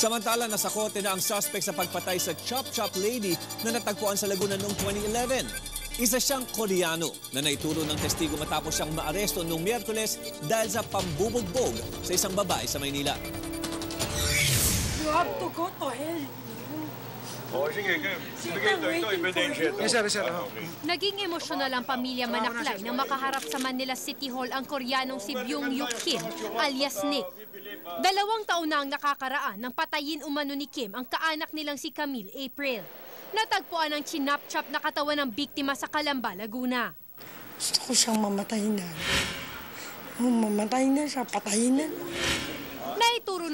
Samantala, nasa kote na ang suspect sa pagpatay sa Chop Chop Lady na natagpuan sa Laguna noong 2011. Isa siyang Koreano na naituro ng testigo matapos siyang maaresto noong Miyerkules dahil sa pambubugbog sa isang babae sa Maynila. You have to go to hell. O sige, sige. Ibigay ito, ito, ebidensya ito. Yes, sir, yes, sir. Ah, okay. Naging emosyonal ang pamilya Manaklay nang makaharap sa Manila City Hall ang Koreanong si Byung Yuk Kim alias Nick. Dalawang taon na ang nakakaraan nang patayin umano ni Kim ang kaanak nilang si Camille April. Natagpuan ang chinap-chap na katawan ng biktima sa Calamba, Laguna. Gusto ko siyang mamatay na. Kung mamatay na siya, patayin na.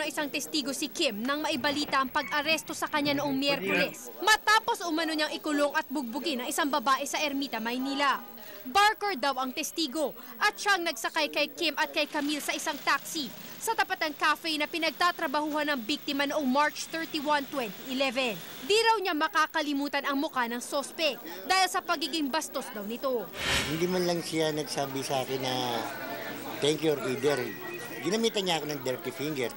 Ng isang testigo si Kim nang maibalita ang pag-aresto sa kanya noong Miyerkules matapos umano niyang ikulong at bugbugin ang isang babae sa Ermita, Maynila. Barker daw ang testigo at siyang nagsakay kay Kim at kay Camille sa isang taxi sa tapat ng cafe na pinagtatrabahuhan ng biktima noong March 31, 2011. Di raw niya makakalimutan ang muka ng sospek dahil sa pagiging bastos daw nito. Hindi man lang siya nagsabi sa akin na thank you or either. Ginamitan niya ako ng dirty finger.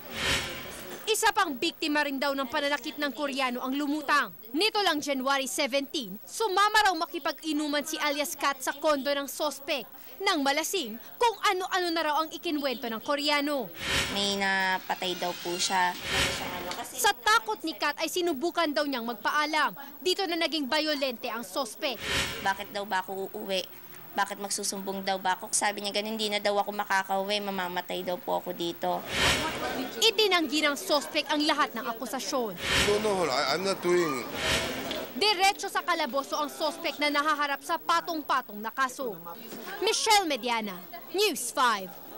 Isa pang biktima rin daw ng pananakit ng Koreano ang lumutang. Nito lang January 17, sumama raw makipag-inuman si alias Kat sa kondo ng sospek nang malasing kung ano-ano na raw ang ikinwento ng Koreano. May napatay daw po siya. Sa takot ni Kat ay sinubukan daw niyang magpaalam. Dito na naging violente ang sospek. Bakit daw ba ako uuwi? Bakit magsusumbong daw ba ako? Sabi niya ganun, hindi na daw ako makakauwi, mamamatay daw po ako dito. Itinanggi ng sospek ang lahat ng akusasyon. No, no, I, I'm not doing Diretso sa kalaboso ang sospek na nahaharap sa patong-patong na kaso. Michelle Mediana, News 5.